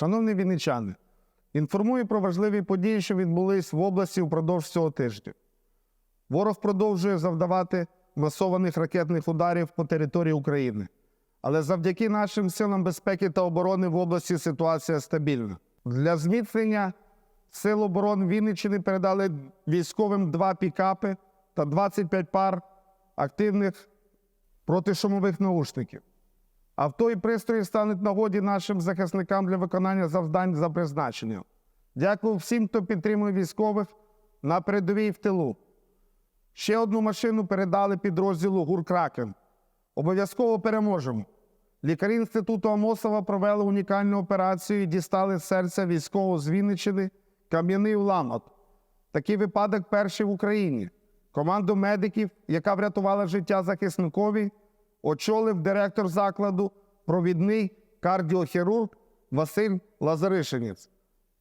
Шановні вінничани, інформую про важливі події, що відбулись в області впродовж цього тижня. Ворог продовжує завдавати масованих ракетних ударів по території України. Але завдяки нашим силам безпеки та оборони в області ситуація стабільна. Для зміцнення сил оборони Вінниччини передали військовим два пікапи та 25 пар активних протишумових наушників. Авто і пристрої стануть нагоді нашим захисникам для виконання завдань за призначенням. Дякую всім, хто підтримує військових на передовій в тилу. Ще одну машину передали підрозділу ГУР Кракен. Обов'язково переможемо. Лікарі інституту Амосова провели унікальну операцію і дістали серця військового з Вінниччини кам'яний уламок. Такий випадок перший в Україні. Команду медиків, яка врятувала життя захисникові, очолив директор закладу, провідний кардіохірург Василь Лазаришинець.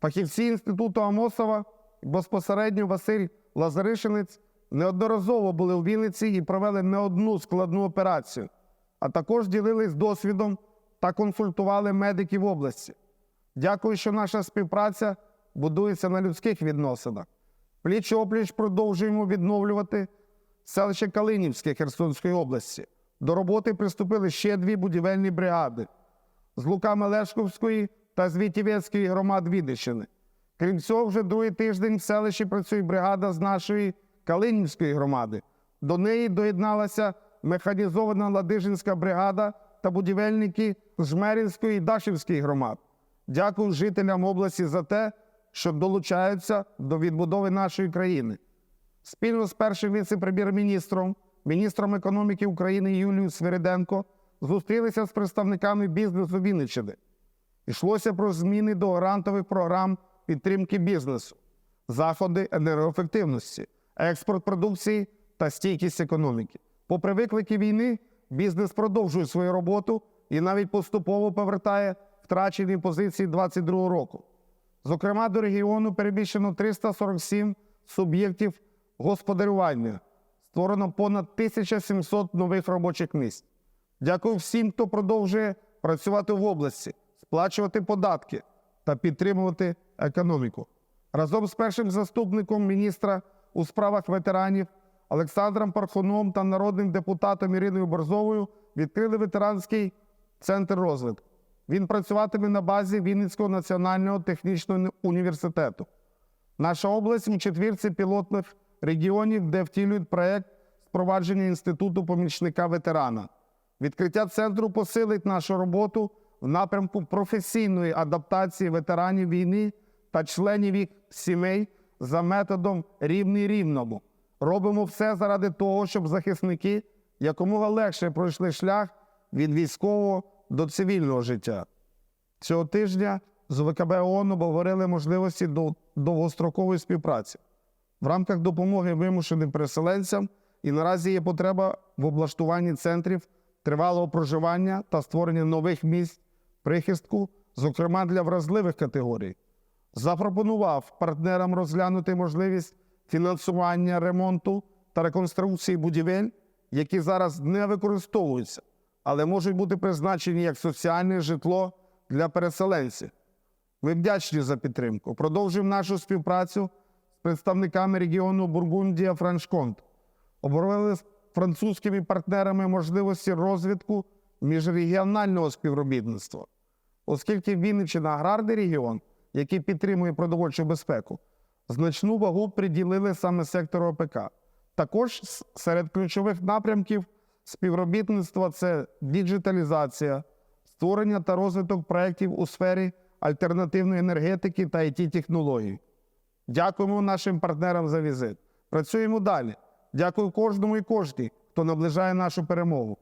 Фахівці інституту Амосова, безпосередньо Василь Лазаришинець, неодноразово були у Вінниці і провели не одну складну операцію, а також ділились досвідом та консультували медиків області. Дякую, що наша співпраця будується на людських відносинах. Пліч опліч продовжуємо відновлювати селище Калинівське Херсонської області. До роботи приступили ще дві будівельні бригади з Луками Лешковської та з Вітівецької громад Відищини. Крім цього, вже другий тиждень в селищі працює бригада з нашої Калинівської громади. До неї доєдналася механізована Ладижинська бригада та будівельники з Жмеринської і Дашівської громад. Дякую жителям області за те, що долучаються до відбудови нашої країни. Спільно з першим віце-прем'єр-міністром, міністром економіки України Юлією Свириденко зустрілися з представниками бізнесу Вінниччини. Йшлося про зміни до грантових програм підтримки бізнесу, заходи енергоефективності, експорт продукції та стійкість економіки. Попри виклики війни, бізнес продовжує свою роботу і навіть поступово повертає втрачені позиції 2022 року. Зокрема, до регіону переміщено 347 суб'єктів господарювання, створено понад 1700 нових робочих місць. Дякую всім, хто продовжує працювати в області, сплачувати податки та підтримувати економіку. Разом з першим заступником міністра у справах ветеранів Олександром Пархуном та народним депутатом Іриною Борзовою відкрили ветеранський центр розвитку. Він працюватиме на базі Вінницького національного технічного університету. Наша область у четвірці пілотних регіонів, де втілюють проєкт впровадження інституту помічника ветерана. Відкриття центру посилить нашу роботу в напрямку професійної адаптації ветеранів війни та членів їх сімей за методом рівний рівному. Робимо все заради того, щоб захисники якомога легше пройшли шлях від військового до цивільного життя. Цього тижня з ВКБ ООН обговорили можливості до довгострокової співпраці в рамках допомоги вимушеним переселенцям і наразі є потреба в облаштуванні центрів тривалого проживання та створення нових місць прихистку, зокрема для вразливих категорій. Запропонував партнерам розглянути можливість фінансування ремонту та реконструкції будівель, які зараз не використовуються, але можуть бути призначені як соціальне житло для переселенців. Ми вдячні за підтримку. Продовжуємо нашу співпрацю представниками регіону Бургундія Франшконт. Обговорили з французькими партнерами можливості розвитку міжрегіонального співробітництва, оскільки Вінниччина аграрний регіон, який підтримує продовольчу безпеку, значну вагу приділили саме сектору ОПК. Також серед ключових напрямків співробітництва це діджиталізація, створення та розвиток проєктів у сфері альтернативної енергетики та it технологій Дякуємо нашим партнерам за візит. Працюємо далі. Дякую кожному і кожній, хто наближає нашу перемогу.